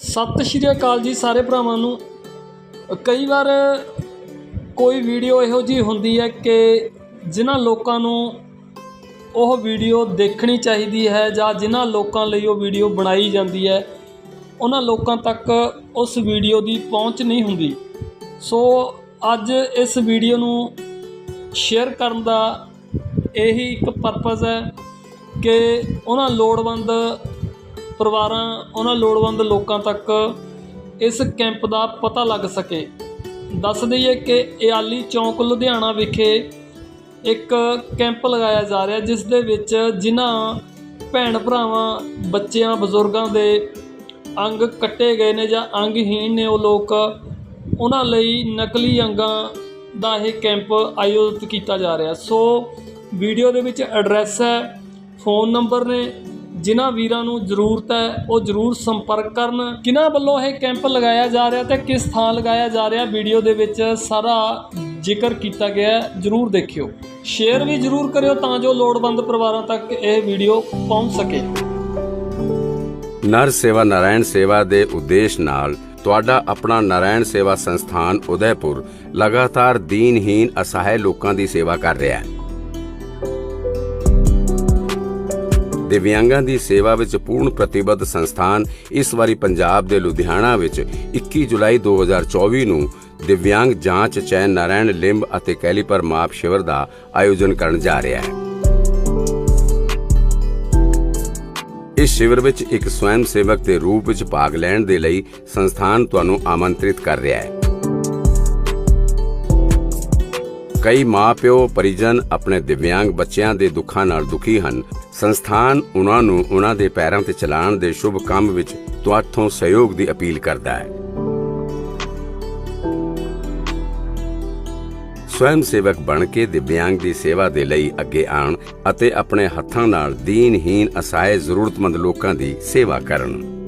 ਸਤਿ ਸ਼੍ਰੀ ਅਕਾਲ ਜੀ ਸਾਰੇ ਭਰਾਵਾਂ ਨੂੰ। ਕਈ ਵਾਰ ਕੋਈ ਵੀਡੀਓ ਇਹੋ ਜੀ ਹੁੰਦੀ ਹੈ ਕਿ ਜਿਨ੍ਹਾਂ ਲੋਕਾਂ ਨੂੰ ਉਹ ਵੀਡੀਓ ਦੇਖਣੀ ਚਾਹੀਦੀ ਹੈ ਜਾਂ ਜਿਨ੍ਹਾਂ ਲੋਕਾਂ ਲਈ ਉਹ ਵੀਡੀਓ ਬਣਾਈ ਜਾਂਦੀ ਹੈ, ਉਹਨਾਂ ਲੋਕਾਂ ਤੱਕ ਉਸ ਵੀਡੀਓ ਦੀ ਪਹੁੰਚ ਨਹੀਂ ਹੁੰਦੀ। ਸੋ ਅੱਜ ਇਸ ਵੀਡੀਓ ਨੂੰ ਸ਼ੇਅਰ ਕਰਨ ਦਾ ਇਹੀ ਇੱਕ ਪਰਪਸ ਹੈ ਕਿ ਉਹਨਾਂ ਲੋੜਵੰਦ ਪਰਿਵਾਰਾਂ, ਉਹਨਾਂ ਲੋੜਵੰਦ ਲੋਕਾਂ ਤੱਕ ਇਸ ਕੈਂਪ ਦਾ ਪਤਾ ਲੱਗ ਸਕੇ। ਦੱਸ ਦਈਏ ਕਿ ਇਆਲੀ ਚੌਂਕ, ਲੁਧਿਆਣਾ ਵਿਖੇ ਇੱਕ ਕੈਂਪ ਲਗਾਇਆ ਜਾ ਰਿਹਾ, ਜਿਸ ਦੇ ਵਿੱਚ ਜਿਨ੍ਹਾਂ ਭੈਣ ਭਰਾਵਾਂ, ਬੱਚਿਆਂ, ਬਜ਼ੁਰਗਾਂ ਦੇ ਅੰਗ ਕੱਟੇ ਗਏ ਨੇ ਜਾਂ ਅੰਗਹੀਣ ਨੇ ਉਹ ਲੋਕ, ਉਹਨਾਂ ਲਈ ਨਕਲੀ ਅੰਗਾਂ ਦਾ ਇਹ ਕੈਂਪ ਆਯੋਜਿਤ ਕੀਤਾ ਜਾ ਰਿਹਾ। ਸੋ ਵੀਡੀਓ ਦੇ ਵਿੱਚ ਐਡਰੈਸ ਹੈ, ਫੋਨ ਨੰਬਰ ਨੇ ਜਿਨ੍ਹਾਂ ਵੀਰਾਂ ਨੂੰ ਜ਼ਰੂਰਤ ਹੈ, ਉਹ ਜ਼ਰੂਰ ਸੰਪਰਕ ਕਰਨ। ਕਿਹਨਾਂ ਵੱਲੋਂ ਇਹ ਕੈਂਪ ਲਗਾਇਆ ਜਾ ਰਿਹਾ ਤੇ ਕਿਸ ਥਾਂ ਲਗਾਇਆ ਜਾ ਰਿਹਾ, ਵੀਡੀਓ ਦੇ ਵਿੱਚ ਸਾਰਾ ਜ਼ਿਕਰ ਕੀਤਾ ਗਿਆ ਹੈ। ਜ਼ਰੂਰ ਦੇਖਿਓ। ਸ਼ੇਅਰ ਵੀ ਜ਼ਰੂਰ ਕਰਿਓ ਤਾਂ ਜੋ ਲੋੜਵੰਦ ਪਰਿਵਾਰਾਂ ਤੱਕ ਇਹ ਵੀਡੀਓ ਪਹੁੰਚ ਸਕੇ। ਨਰ ਸੇਵਾ ਨਾਰਾਇਣ ਸੇਵਾ ਦੇ ਉਦੇਸ਼ ਨਾਲ ਤੁਹਾਡਾ ਆਪਣਾ ਨਾਰਾਇਣ ਸੇਵਾ ਸੰਸਥਾਨ ਉਦੈਪੁਰ ਲਗਾਤਾਰ ਦੀਨਹੀਨ ਅਸਹਾਇ ਲੋਕਾਂ ਦੀ ਸੇਵਾ ਕਰ ਰਿਹਾ ਹੈ। ਦਿਵਿਆਂਗਾਂ ਦੀ ਸੇਵਾ ਵਿੱਚ ਪੂਰਨ ਪ੍ਰਤੀਬੱਧ ਸੰਸਥਾਨ ਇਸ ਵਾਰੀ ਪੰਜਾਬ ਦੇ ਲੁਧਿਆਣਾ ਵਿੱਚ 21 ਜੁਲਾਈ 2024 ਨੂੰ ਦਿਵਿਆਂਗ ਜਾਂਚ ਚੈਨ ਨਾਰਾਇਣ ਲਿੰਬ ਅਤੇ ਕੈਲੀਪਰ ਮਾਪ ਸ਼ਿਵਰ ਦਾ ਆਯੋਜਨ ਕਰਨ ਜਾ ਰਿਹਾ ਹੈ। ਇਸ ਸ਼ਿਵਰ ਵਿੱਚ ਇੱਕ ਸਵੈਮ ਸੇਵਕ ਦੇ ਰੂਪ ਵਿੱਚ ਭਾਗ ਲੈਣ ਦੇ ਲਈ ਸੰਸਥਾਨ ਤੁਹਾਨੂੰ ਆਮੰਤ੍ਰਿਤ ਕਰ ਰਿਹਾ ਹੈ। ਕਈ ਮਾਪਿਓ ਪਰਿਜਨ ਆਪਣੇ ਦਿਵਿਆਂਗ ਬੱਚਿਆਂ ਦੇ ਦੁੱਖਾਂ ਨਾਲ ਦੁਖੀ ਹਨ। ਸੰਸਥਾਨ ਉਹਨਾਂ ਨੂੰ ਉਹਨਾਂ ਦੇ ਪੈਰਾਂ ਤੇ ਚਲਾਉਣ ਦੇ ਸ਼ੁਭ ਕੰਮ ਵਿੱਚ ਤੁਹਾਥੋਂ ਸਹਿਯੋਗ ਦੀ ਅਪੀਲ ਕਰਦਾ ਹੈ। ਸਵੈਮ ਸੇਵਕ ਬਣ ਕੇ ਦਿਵਿਆਂਗ ਦੀ ਸੇਵਾ ਦੇ ਲਈ ਅੱਗੇ ਆਉਣ ਅਤੇ ਆਪਣੇ ਹੱਥਾਂ ਨਾਲ ਦੀਨਹੀਨ ਅਸਹਾਏ ਜ਼ਰੂਰਤਮੰਦ ਲੋਕਾਂ ਦੀ ਸੇਵਾ ਕਰਨ।